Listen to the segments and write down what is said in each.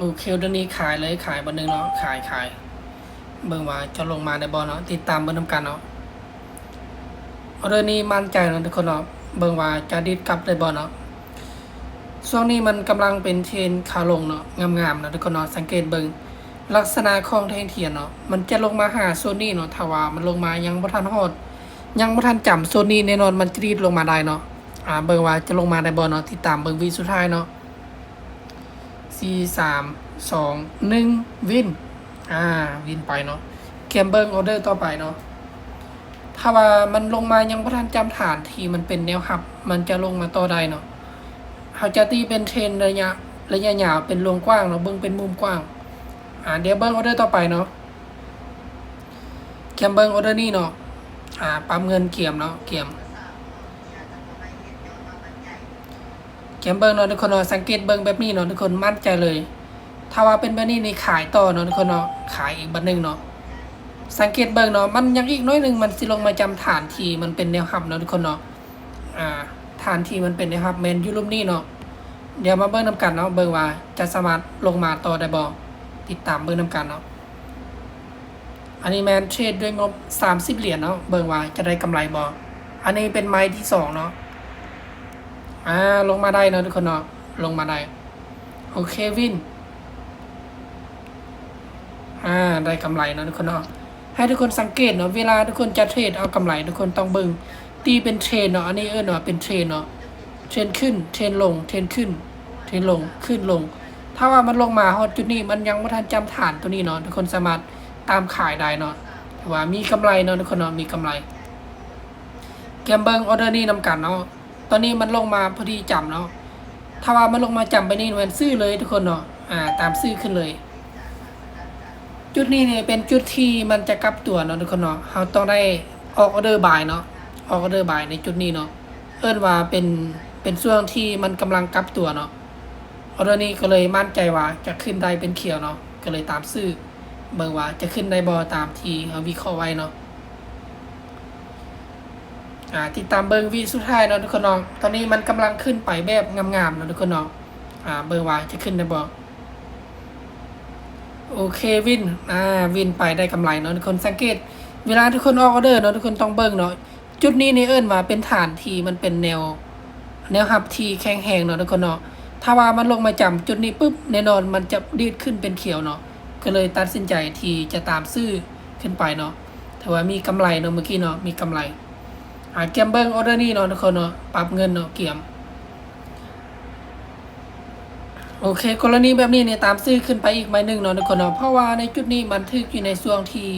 โอเคเดี๋ยวนี้ขายเลยขายบันหนึ่งเนาะขายขายเบิ่งว่าจะลงมาในบอลเนาะติดตามเบิ่งนำกันเนาะเรื่องนี้มั่นใจเนาะทุกคนเนาะเบิ่งว่าจะดิดกลับในบอลเนาะช่วงนี้มันกำลังเป็นเทรนขาลงเนาะงามๆเนาะทุกคนเนาะสังเกตเบิ่งลักษณะของแทงเทียนเนาะมันจะลงมาหาโซนนี้เนาะถ้าว่ามันลงมายังบ่ทันฮอดยังบ่ทันจำโซนนี้แน่นอนมันจะดีดลงมาได้เนาะอ่าเบิ่งว่าจะลงมาได้บ่เนาะติดตามเบิ่งวีสุดท้ายเนาะ สี่สามสองหนึ่งวิน อ่า วินไปเนาะเกมเบิร์ออเดอร์ต่อไปเนาะถ้าว่ามันลงมายังบ่ทันจำฐานที่มันเป็นแนวหับ มันจะลงมาต่อได้เนาะเขาจะตีเป็นเทรนระยะระยะยาวเป็นวงกว้างเนาะเบิ้งเป็นมุมกว้าง อ่าเดี๋ยวเบิ้งออเดอร์ต่อไปเนาะเกมเบิร์ออเดอร์นี่เนาะอ่าปั๊มเงินเกียมเนาะเกียม เกมเบิงเนาะทุกคนเนาะสังเกตเบิงแบบนี้เนาะทุกคนมั่นใจเลย ถ้าว่าเป็นแบบนี้นี่ขายต่อเนาะทุกคนเนาะขายอีกบันหนึ่งเนาะสังเกตเบิงเนาะมันยังอีกน้อยหนึ่งมันสิลงมาจำฐานที่มันเป็นแนวหับเนาะทุกคนเนาะอ่าฐานที่มันเป็นแนวหับแมนยูรูปนี้เนาะเดี๋ยวมาเบิ้งนำกันเนาะเบิงว่าจะสามารถลงมาต่อได้บ่ติดตามเบิ้งนำกันเนาะอันนี้แมนเทรดด้วยงบ 30 เหรียญเนาะเบิงว่าจะได้กำไรบ่อันนี้เป็นไม้ที่สองเนาะ อ่าลงมาได้นะทุกคนเนาะลงมาได้ โอเควิน อ่าได้กำไรเนะทุกคนเนาะให้ทุกคนสังเกตเนาะเวลาทุกคนจะเทรดเอากำไรทุกคนต้องเบิงตีเป็นเทรนเนาะอันนี้เออเนาะเป็นเทรนเนาะเทรนขึ้นเทรนลงเทรนขึ้นเทรนลงขึ้นลง ถ้าว่ามันลงมาฮอดจุดนี้มันยังไม่ทันจำฐานตัวนี้เนาะทุกคนสามารถตามขายได้เนาะว่ามีกำไรเนาะทุกคนเนาะมีกำไรแกมเบิงออเดอร์นี่นำกันเนาะ ตอนนี้มันลงมาพอดีจำเนาะถ้าว่ามันลงมาจำไปนี่มันซื้อเลยทุกคนเนาะอ่า ตามซื้อขึ้นเลย จุดนี้เนี่ยเป็นจุดที่มันจะกลับตัวเนาะทุกคนเนาะเราต้องได้ออกออเดอร์บายเนาะออกออเดอร์บายในจุดนี้เนาะเอิ้นว่าเป็นเป็นช่วงที่มันกำลังกลับตัวเนาะออเดอร์นี้ก็เลยมั่นใจว่าจะขึ้นได้เป็นเขียวเนาะก็เลยตามซื้อเบิ่งว่าจะขึ้นได้บ่ตามที่เราวิเคราะห์ไว้เนาะ อ่าติดตามเบิงวีสุดท้ายเนาะทุกคนเนาะตอนนี้มันกำลังขึ้นไปแบบงามๆเนาะทุกคนเนาะอ่าเบิงว่าจะขึ้นได้บ่โอเควินอ่าวินไปได้กำไรเนาะทุกคนสังเกต เวลาทุกคนออกออเดอร์เนาะทุกคนต้องเบิงเนาะจุดนี้นี่เอิ้นว่าเป็นฐานที่มันเป็นแนว แนวหับที่แข็งแรงเนาะทุกคนเนาะถ้าว่ามันลงมาจำจุดนี้ปุ๊บแน่นอนมันจะดีดขึ้นเป็นเขียวเนาะก็เลยตัดสินใจที่จะตามซื้อขึ้นไปเนาะถือว่ามีกำไรเนาะเมื่อกี้เนาะมีกำไร อาเกมเบิงออเดอร์นี่เนาะทุกคนเนาะปรับเงินเนาะเกียมโอเค กรณีแบบนี้เนี่ยตามซื้อขึ้นไปอีกใบหนึ่งเนาะทุกคนเนาะเพราะว่าในจุดนี้มันทึกอยู่ในช่วงที่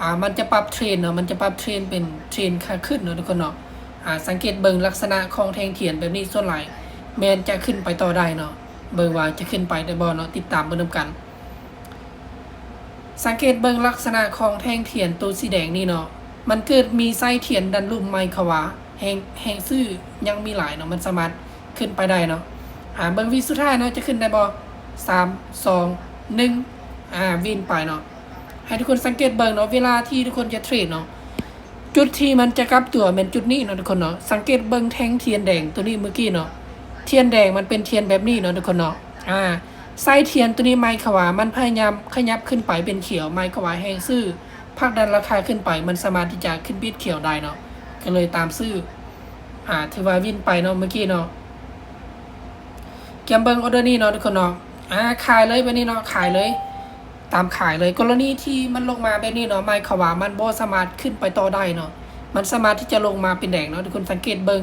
อ่ามันจะปรับเทรนเนาะมันจะปรับเทรนเป็นเทรนขาขึ้นเนาะทุกคนเนาะอ่าสังเกตเบิงลักษณะของแทงเทียนแบบนี้ส่วนหลายแมนจะขึ้นไปต่อได้เนาะเบิงว่าจะขึ้นไปได้บ่เนาะติดตามเบิ่งนำกัน สังเกตเบิงลักษณะของแทงเทียนตัวสีแดงนี่เนาะ มันเกิดมีไส้เทียนดันลุ่มไมค์เขวาแหงแหงซื่อยังมีหลายเนาะมันสามารถขึ้นไปได้เนาะอ่าเบิงวิสุดท้ายเนาะจะขึ้นได้บ่สามสองหนึ่งอ่าวินไปเนาะให้ทุกคนสังเกตเบิงเนาะเวลาที่ทุกคนจะเทรดเนาะจุดที่มันจะกลับตัวเป็นจุดนี้เนาะทุกคนเนาะสังเกตเบิงแท่งเทียนแดงตัวนี้เมื่อกี้เนาะเทียนแดงมันเป็นเทียนแบบนี้เนาะทุกคนเนาะอ่าไส้เทียนตัวนี้ไม้ขวามันพยายามขยับขึ้นไปเป็นเขียวไม้ขวาแห้งซื่อ ผลักดันราคาขึ้นไป มันสามารถที่จะขึ้นบิดเขียวได้เนาะก็เลยตามซื่ออ่าถือว่าวินไปเนาะเมื่อกี้เนาะเกมเบิงออเดอร์นี่เนาะทุกคนเนาะอ่าขายเลยแบบนี้เนาะขายเลย ตามขายเลยกรณีที่มันลงมาแบบนี้เนาะไม้ขวามันบ่สามารถขึ้นไปต่อได้เนาะมันสามารถที่จะลงมาเป็นแดงเนาะทุกคนสังเกตเบิง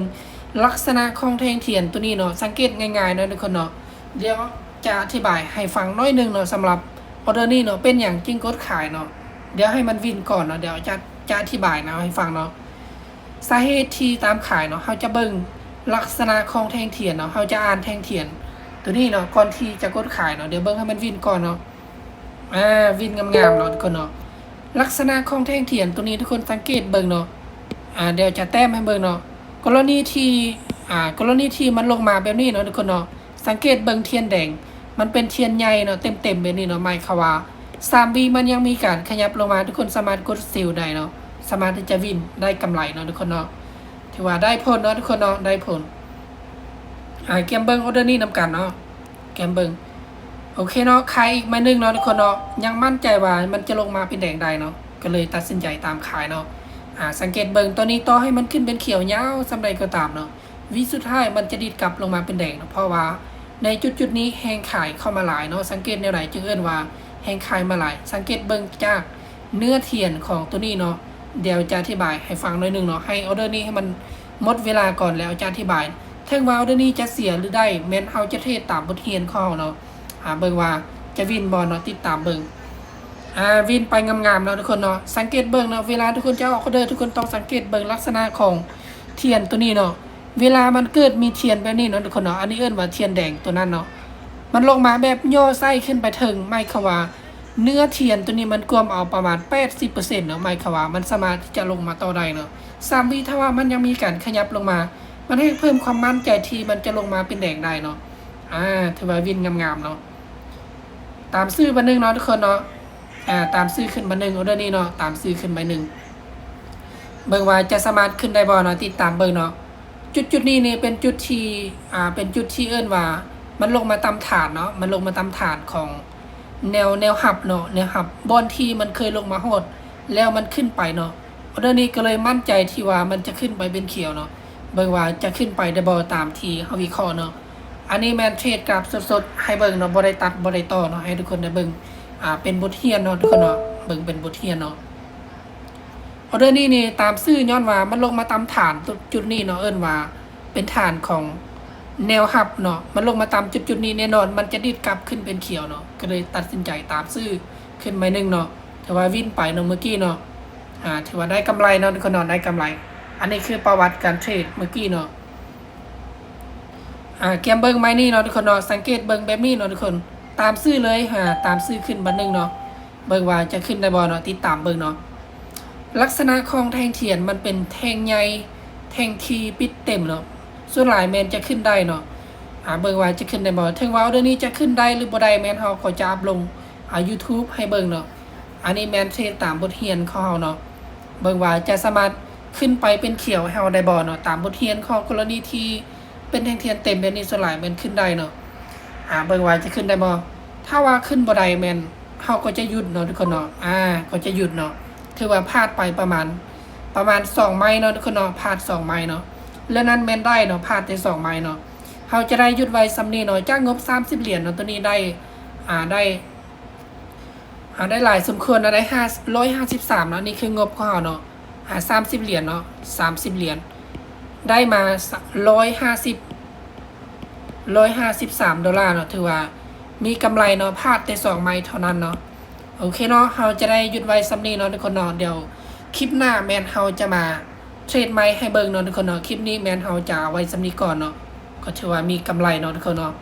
ลักษณะของแทงเทียนตัวนี้เนาะสังเกตง่ายๆเนาะทุกคนเนาะเดี๋ยวจะอธิบายให้ฟังน้อยหนึงเนาะสำหรับออเดอร์นี้เนาะเป็นอย่างจริงกดขายเนาะ เดี๋ยวให้มันวินก่อนเนาะเดี๋ยวจะจะอธิบายนะให้ฟังเนาะสาเหตุที่ตามขายเนาะเขาจะเบิ่งลักษณะของแทงเทียนเนาะเขาจะอ่านแทงเทียน ตัวนี้เนาะก่อนที่จะกดขายเนาะเดี๋ยวเบิ่งให้มันวินก่อนเนาะอ่าวินงามๆเนาะทุกคนเนาะลักษณะของแทงเทียนตัวนี้ทุกคนสังเกตเบิ่งเนาะอ่าเดี๋ยวจะแต้มให้เบิ่งเนาะกรณีที่อ่ากรณีที่มันลงมาแบบนี้เนาะทุกคนเนาะสังเกตเบิ่งเทียนแดง มันเป็นเทียนใหญ่เนาะเต็มๆแบบนี้เนาะไม่ค่ะว่า สามวีมันยังมีการขยับลงมาทุกคนสามารถกดซิลได้เนาะสามารถที่จะวินได้กำไรเนาะทุกคนเนาะถือว่าได้ผลเนาะทุกคนเนาะได้ผลอ่าเกมเบิ้งออเดอร์นี่นำกันเนาะเกมเบิ้งโอเคเนาะขายอีกไม้หนึงเนาะทุกคนเนาะยังมั่นใจว่ามันจะลงมาเป็นแดงได้เนาะก็เลยตัดสินใจตามขายเนาะอ่าสังเกตเบิ่งตัวนี้ต่อให้มันขึ้นเป็นเขียวยาวสำใดก็ตามเนาะวิสุดท้ายมันจะดีดกลับลงมาเป็นแดงเนาะเพราะว่าในจุดจุดนี้แหงขายเข้ามาหลายเนาะสังเกตแนวไหนจึงเอิ้นว่า แหงขายมาหลาย สังเกตเบิ่งจากเนื้อเทียนของตัวนี้เนาะเดี๋ยวจะอธิบายให้ฟังหน่อยหนึงเนาะให้ออเดอร์นี้ให้มันหมดเวลาก่อนแล้วจะอธิบายเทิงว่าออเดอร์นี้จะเสียหรือได้แม้นเฮาจะเทศตามบทเรียนข้อเราเนาะอ่าเบิ่งว่าจะวินบอลเนาะติดตามเบิ่งอ่าวินไปงามๆเนาะทุกคนเนาะสังเกตเบิ่งเนาะเวลาทุกคนจะออกออเดอร์ทุกคนต้องสังเกตเบิ่งลักษณะของเทียนตัวนี้เนาะเวลามันเกิดมีเทียนแบบนี้เนาะทุกคนเนาะอันนี้เอิ้นว่าเทียนแดงตัวนั้นเนาะ มันลงมาแบบย่อไส้ขึ้นไปถึงไม่ขว่า เนื้อเทียนตัวนี้มันกวมเอาประมาณ 80%เนาะไม่ขว่า มันสามารถที่จะลงมาต่อได้เนาะสามวิถ้าว่ามันยังมีการขยับลงมา มันให้เพิ่มความมั่นใจที่มันจะลงมาเป็นแดงได้เนาะอ่าถือว่าวินงามๆเนาะตามซื้อบันหนึ่งเนาะทุกคนเนาะอ่าตามซื้อขึ้นบันหนึ่งออเดอร์นี้เนาะตามซื้อขึ้นใบหนึ่งเบิ่งว่าจะสามารถขึ้นได้บ่เนาะติดตามเบิ่งเนาะจุดจุดนี้นี่เป็นจุดที่อ่าเป็นจุดที่เอิ้นว่า มันลงมาตามฐานเนาะมันลงมาตามฐานของแนวแนวหับเนาะแนวหับบอนที่มันเคยลงมาโหดแล้วมันขึ้นไปเนาะออเดอร์นี้ก็เลยมั่นใจที่ว่ามันจะขึ้นไปเป็นเขียวเนาะเบิ่งว่าจะขึ้นไปได้บ่ตามที่เฮาวิเคราะห์เนาะอันนี้แมนเทรดกับสดๆให้เบิ่งเนาะบ่ได้ตัดบ่ได้ต่อเนาะให้ทุกคนได้เบิ่งอ่าเป็นบทเรียนเนาะทุกคนเนาะเบิ่งเป็นบทเรียนเนาะออเดอร์นี้นี่ตามซื่อย้อนว่ามันลงมาตามฐานจุดนี้เนาะเอิ้นว่าเป็นฐานของ แนวหับเนาะมันลงมาตามจุดๆนี้แน่นอน มันจะดีดกลับขึ้นเป็นเขียวเนาะก็เลยตัดสินใจตามซื่อขึ้นมาหนึ่งเนาะแต่ว่าวิ่นไปเนาะเมื่อกี้เนาะอ่าถือว่าได้กำไรเนาะทุกคนเนาะได้กำไร อันนี้คือประวัติการเทรดเมื่อกี้เนาะอ่าเกมเบิ้งไม้นี่เนาะทุกคนเนาะสังเกตเบิ้งแบบนี้เนาะทุกคนตามซื้อเลยฮะตามซื้อขึ้นบันหนึ่งเนาะเบิ้งว่าจะขึ้นได้บ่เนาะติดตามเบิ้งเนาะลักษณะของแทงเทียนมันเป็นแทงใหญ่แทงทีปิดเต็มเนาะ ส่วนหลายแมนจะขึ้นได้เนาะอ่าเบิ้งว่าจะขึ้นได้บ่ถึงว่าเดือนนี้จะขึ้นได้หรือบ่ได้แมนเฮาก็จะอัพลงอ่า YouTube ให้เบิ้งเนาะอันนี้แมนเทรดตามบทเรียนของเฮาเนาะเบิ้งว่าจะสามารถขึ้นไปเป็นเขียวให้เฮาได้บ่เนาะตามบทเรียนของกรณีที่เป็นแท่งเทียนเต็มแบบนี้ส่วนหลายแมนขึ้นได้เนาะอ่าเบิ่งว่าจะขึ้นได้บ่ถ้าว่าขึ้นบ่ได้แมนเฮาก็จะหยุดเนาะทุกคนเนาะอ่าก็จะหยุดเนาะถือว่าพลาดไปประมาณประมาณ2ไม้เนาะทุกคนเนาะพลาด2ไม้เนาะ แล้วนั้นแม่นได้เนาะพลาดได้2ไม้เนาะเฮาจะได้หยุดไว้ซำนีเนาะจ้ากงบ30เหรียญเนาะตัวนี้ได้อ่าได้อ่าได้หลายสมควรนะได้5 153เนาะนี่คืองบของเฮาเนาะอ่า30เหรียญเนาะ30เหรียญได้มาร้อยห้าสิบร้อยห้าสิบสามดอลลาร์เนาะถือว่ามีกำไรเนาะพลาดแต่สองไม้เท่านั้นเนาะโอเคเนาะเราจะได้หยุดไว้ซ้ำนีเนาะทุกคนเนาะเดี๋ยวคลิปหน้าแมนเฮาจะมา เทรดไม้ให้เบิ่งเนาะทุกคนเนาะคลิปนี้แมนเฮาจะไว้สำนี้ก่อนเนาะก็ถือว่ามีกำไรเนาะทุกคนเนาะ